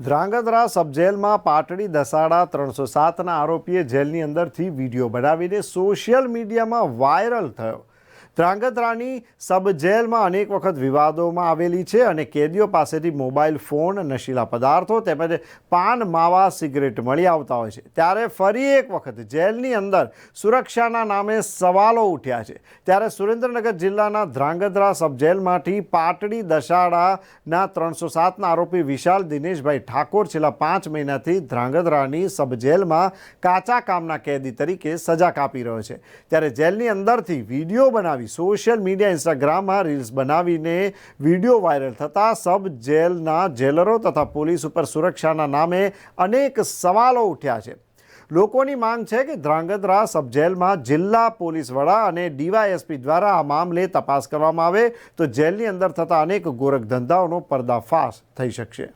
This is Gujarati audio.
ધ્રાંગધ્રા સબજેલમાં પાટડી દસાડા ત્રણસો સાતના આરોપીએ જેલની અંદરથી વીડિયો બનાવીને સોશિયલ મીડિયામાં વાયરલ થયો. ધ્રાંગધ્રાની સબજેલમાં અનેક વખત વિવાદોમાં આવેલી છે અને કેદીઓ પાસેથી મોબાઈલ ફોન, નશીલા પદાર્થો તેમજ પાન, માવા, સિગરેટ મળી આવતા હોય છે. ત્યારે ફરી એક વખત જેલની અંદર સુરક્ષાના નામે સવાલો ઉઠ્યા છે. ત્યારે સુરેન્દ્રનગર જિલ્લાના ધ્રાંગધ્રા સબ જેલમાંથી પાટડી દશાડાના ત્રણસો સાતના આરોપી વિશાલ દિનેશભાઈ ઠાકોર છેલ્લા પાંચ મહિનાથી ધ્રાંગધ્રાની સબ જેલમાં કાચા કામના કેદી તરીકે સજા કાપી રહ્યો છે. ત્યારે જેલની અંદરથી વીડિયો બનાવી સોશિયલ મીડિયા ઇન્સ્ટાગ્રામમાં રીલ્સ બનાવીને વીડિયો વાયરલ થતાં સબ જેલના જેલરો તથા પોલીસ ઉપર સુરક્ષાના નામે અનેક સવાલો ઉઠ્યા છે. લોકોની માંગ છે કે ધ્રાંગધ્રા સબજેલમાં જિલ્લા પોલીસ વડા અને ડીવાયએસપી દ્વારા આ મામલે તપાસ કરવામાં આવે તો જેલની અંદર થતા અનેક ગોરખ ધંધાઓનો પર્દાફાશ થઈ શકશે.